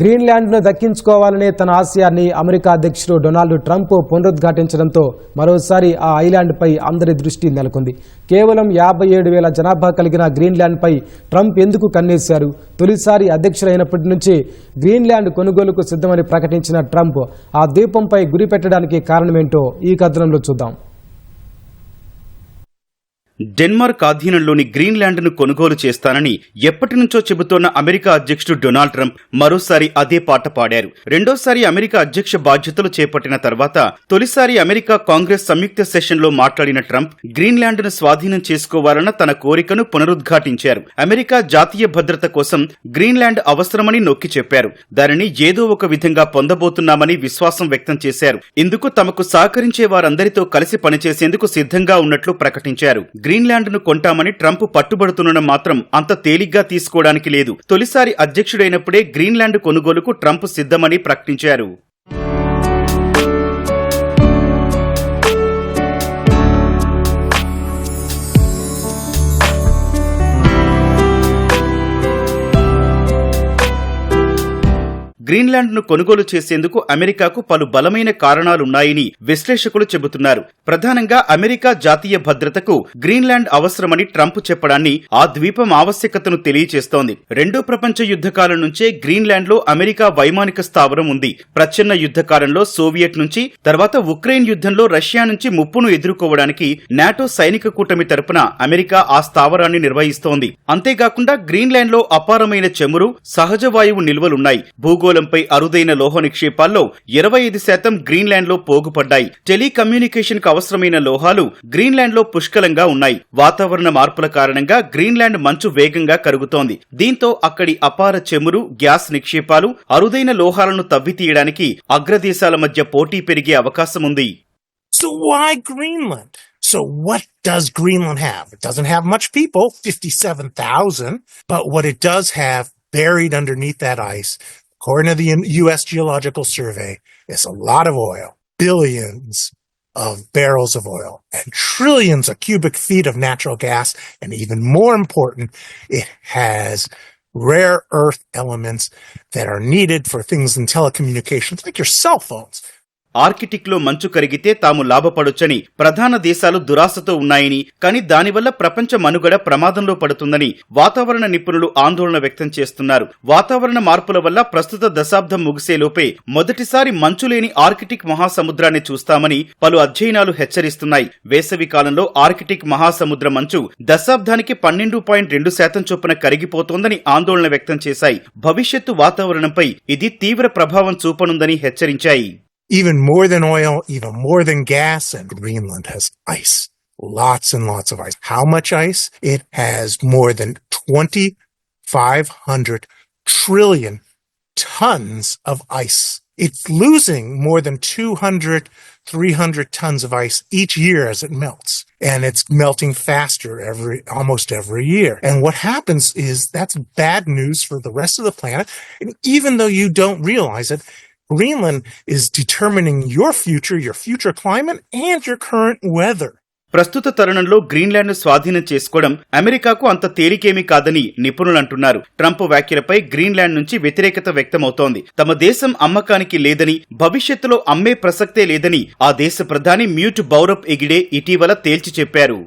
గ్రీన్లాండ్ను దక్కించుకోవాలనే తన ఆశయాన్ని అమెరికా అధ్యక్షుడు డొనాల్డ్ ట్రంప్ పునరుద్ఘాటించడంతో మరోసారి ఆ ఐలాండ్పై అందరి దృష్టి నెలకొంది. కేవలం యాభై ఏడు వేల జనాభా కలిగిన గ్రీన్లాండ్పై ట్రంప్ ఎందుకు కన్నేశారు? తొలిసారి అధ్యక్షుడైనప్పటి నుంచి గ్రీన్లాండ్ కొనుగోలుకు సిద్ధమని ప్రకటించిన ట్రంప్ ఆ ద్వీపంపై గురి పెట్టడానికి కారణమేంటో ఈ కథనంలో చూద్దాం. డెన్మార్క్ ఆధీనంలోని గ్రీన్లాండ్ను కొనుగోలు చేస్తానని ఎప్పటి నుంచో చెబుతోన్న అమెరికా అధ్యక్షుడు డొనాల్డ్ ట్రంప్ మరోసారి అదే పాట పాడారు. రెండోసారి అమెరికా అధ్యక్ష బాధ్యతలు చేపట్టిన తర్వాత తొలిసారి అమెరికా కాంగ్రెస్ సంయుక్త సెషన్లో మాట్లాడిన ట్రంప్ గ్రీన్లాండ్ను స్వాధీనం చేసుకోవాలన్న తన కోరికను పునరుద్ఘాటించారు. అమెరికా జాతీయ భద్రత కోసం గ్రీన్లాండ్ అవసరమని నొక్కి చెప్పారు. దానిని ఏదో ఒక విధంగా పొందబోతున్నామని విశ్వాసం వ్యక్తం చేశారు. ఇందుకు తమకు సహకరించే వారందరితో కలిసి పనిచేసేందుకు సిద్ధంగా ఉన్నట్లు ప్రకటించారు. గ్రీన్లాండ్ను కొంటామని ట్రంప్ పట్టుబడుతుండడం మాత్రం అంత తేలిగ్గా తీసుకోవడానికి లేదు. తొలిసారి అధ్యక్షుడైనప్పుడే గ్రీన్లాండ్ కొనుగోలుకు ట్రంప్ సిద్ధమని ప్రకటించారు. గ్రీన్లాండ్ను కొనుగోలు చేసేందుకు అమెరికాకు పలు బలమైన కారణాలున్నాయని విశ్లేషకులు చెబుతున్నారు. ప్రధానంగా అమెరికా జాతీయ భద్రతకు గ్రీన్లాండ్ అవసరమని ట్రంప్ చెప్పడాన్ని ఆ ద్వీపం ఆవశ్యకతను తెలియచేస్తోంది రెండో ప్రపంచ యుద్ధకాలం నుంచే గ్రీన్లాండ్లో అమెరికా వైమానిక స్థావరం ఉంది. ప్రచ్ఛన్న యుద్ధకాలంలో సోవియట్ నుంచి తర్వాత ఉక్రెయిన్ యుద్ధంలో రష్యా నుంచి ముప్పును ఎదుర్కోవడానికి నాటో సైనిక కూటమి తరపున అమెరికా ఆ స్థావరాన్ని నిర్వహిస్తోంది. అంతేకాకుండా గ్రీన్లాండ్లో అపారమైన చమురు సహజ వాయువు నిల్వలున్నాయి. భూగోళంపై అరుదైన లోహ నిక్షేపాల్లో ఇరవై ఐదు శాతం గ్రీన్లాండ్లో పోగుపడ్డాయి టెలికమ్యూనికేషన్కు అవసరమైన లోహాలు గ్రీన్లాండ్లో పుష్కలంగా ఉన్నాయి వాతావరణ మార్పుల కారణంగా గ్రీన్లాండ్ మంచు వేగంగా కరుగుతోంది దీంతో అక్కడి అపార చెమురు గ్యాస్ నిక్షేపాలు అరుదైన లోహాలను తవ్వితీయడానికి అగ్రదేశాల మధ్య పోటీ పెరిగే అవకాశం ఉంది So why Greenland? So what does Greenland have? It doesn't have much people, 57,000, but what it does have buried underneath that ice, according to the U.S. Geological Survey, is a lot of oil, billions of barrels of oil and trillions of cubic feet of natural gas. And even more important, it has rare earth elements that are needed for things in telecommunications, like your cell phones. ఆర్కిటిక్లో మంచు కరిగితే తాము లాభపడొచ్చని ప్రధాన దేశాలు దురాశతో ఉన్నాయని కానీ దానివల్ల ప్రపంచ మనుగడ ప్రమాదంలో పడుతుందని వాతావరణ నిపుణులు ఆందోళన వ్యక్తం చేస్తున్నారు. వాతావరణ మార్పుల వల్ల ప్రస్తుత దశాబ్దం ముగిసేలోపే మొదటిసారి మంచు లేని ఆర్కిటిక్ మహాసముద్రాన్ని చూస్తామని పలు అధ్యయనాలు హెచ్చరిస్తున్నాయి. వేసవి కాలంలో ఆర్కిటిక్ మహాసముద్ర మంచు దశాబ్దానికి పన్నెండు పాయింట్ రెండు శాతం చొప్పున కరిగిపోతోందని ఆందోళన వ్యక్తం చేశాయి. భవిష్యత్తు వాతావరణంపై ఇది తీవ్ర ప్రభావం చూపనుందని హెచ్చరించాయి. Even more than oil, even more than gas, and Greenland has ice. Lots and lots of ice. How much ice? It has more than 2,500 trillion tons of ice. It's losing more than 200, 300 tons of ice each year as it melts. And it's melting faster every, almost every year. And what happens is that's bad news for the rest of the planet. And even though you don't realize it, Greenland is determining your future, your future climate, and your current weather. ప్రస్తుత తరుణంలో గ్రీన్లాండ్ను స్వాధీనం చేసుకోవడం అమెరికాకు అంత తేలికేమీ కాదని నిపుణులు అంటున్నారు. Trump వ్యాఖ్యలపై గ్రీన్లాండ్ నుంచి వ్యతిరేకత వ్యక్తమవుతోంది. తమ దేశం అమ్మకానికి లేదని భవిష్యత్తులో అమ్మే ప్రసక్తే లేదని ఆ దేశ ప్రధాని మ్యూట్ బౌరప్ ఎగిడే ఇటీవల తేల్చి చెప్పారు.